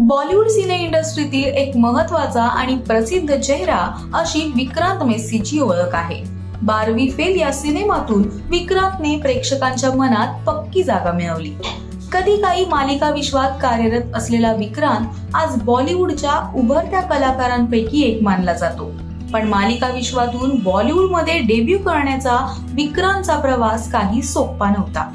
बॉलिवूड सिने इंडस्ट्रीतील एक महत्त्वाचा आणि प्रसिद्ध चेहरा अशी विक्रांत मेस्सीची ओळख आहे. बारवी फेल या सिनेमातून विक्रांतने प्रेक्षकांच्या मनात पक्की जागा मिळवली. कधी काही मालिका विश्वात कार्यरत असलेला विक्रांत आज बॉलिवूडच्या उभरत्या कलाकारांपैकी एक मानला जातो. पण मालिका विश्वातून बॉलिवूडमध्ये डेब्यू करण्याचा विक्रांतचा प्रवास काही सोपा नव्हता.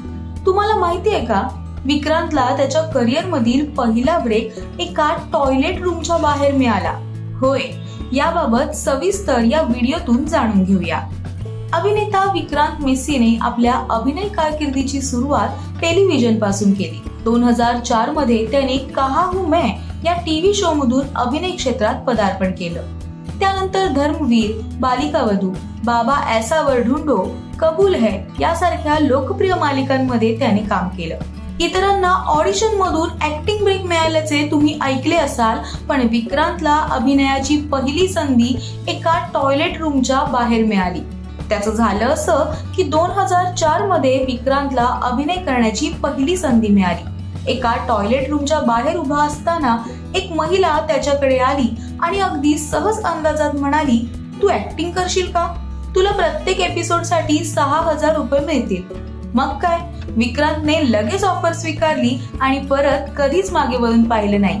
तुम्हाला माहिती आहे का? विक्रांतला त्याच्या करिअर मधील पहिला ब्रेक एका टॉयलेट रूमच्या बाहेर मिळाला. होय याबाबत सविस्तर या व्हिडिओतून जाणून घेऊया. अभिनेता विक्रांत मेस्सीने आपल्या अभिनय कारकिर्दीची सुरुवात टेलिव्हिजनपासून केली. दोन हजार चारमध्ये त्याने कहा हूं मैं या टीव्ही शो मधून अभिनय क्षेत्रात पदार्पण केलं. त्यानंतर धर्मवीर बालिका वधू बाबा ऐसा वर ढूंढो कबूल है यासारख्या लोकप्रिय मालिकांमध्ये त्याने काम केलं. इतरांना ऑडिशन मधून ऍक्टिंग ब्रेक मिळाल्याचे तुम्ही ऐकले असाल पण विक्रांतला अभिनयाची पहिली संधी एका टॉयलेट रूमच्या बाहेर मिळाली. त्याचं झालं असं की दोन हजार चारमध्ये विक्रांतला अभिनय करण्याची पहिली संधी मिळाली. एका टॉयलेट रूमच्या बाहेर उभा असताना एक महिला त्याच्याकडे आली आणि अगदी सहज अंदाजात म्हणाली तू ऍक्टिंग करशील का? तुला प्रत्येक एपिसोडसाठी सहा हजार रुपये मिळतील. मग काय? विक्रांतने लगेच ऑफर स्वीकारली आणि परत कधीच मागे वळून पाहिलं नाही.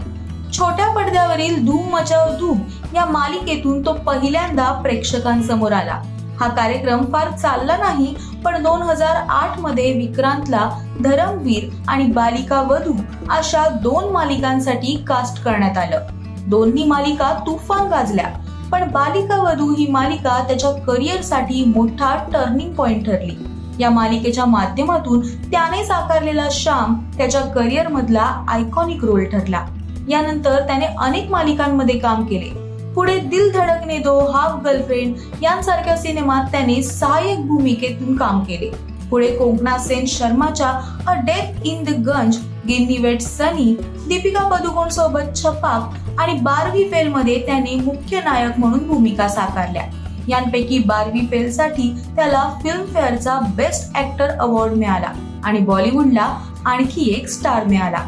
छोट्या पडद्यावरील धूम मचाव धूम या मालिकेतून तो पहिल्यांदा प्रेक्षकांसमोर आला. हा कार्यक्रम फार चालला नाही पण दोन हजार आठमध्ये विक्रांतला धरमवीर आणि बालिका वधू अशा दोन मालिकांसाठी कास्ट करण्यात आलं. दोन्ही मालिका तुफान गाजल्या पण बालिका वधू ही मालिका त्याच्या करिअरसाठी मोठा टर्निंग पॉइंट ठरली. या मालिकेच्या माध्यमातून त्याने साकारलेला श्याम त्याच्या करिअर मधला आयकॉनिक रोल ठरला. यानंतर त्याने अनेक मालिकांमध्ये काम केले. पुढे दिल धडकने दो हाफ गर्लफ्रेंड यांसारख्या सिनेमात त्याने सहाय्यक भूमिकेतून काम केले. पुढे कोकणा सेन शर्माच्या a death in the Gunj Ginny weds Sunny Deepika Padukone सोबत छपाक आणि बारवी फेल मध्ये त्याने मुख्य नायक म्हणून भूमिका साकारल्या. यांपैकी बारवी फेलसाठी त्याला फिल्मफेअरचा बेस्ट ऍक्टर अवॉर्ड मिळाला आणि बॉलिवूडला आणखी एक स्टार मिळाला.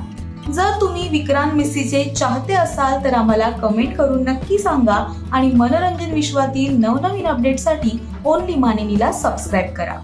जर तुम्ही विक्रांत मिस्सीचे चाहते असाल तर आम्हाला कमेंट करून नक्की सांगा आणि मनोरंजन विश्वातील नवनवीन अपडेटसाठी ओनली मानिनीला सबस्क्राईब करा.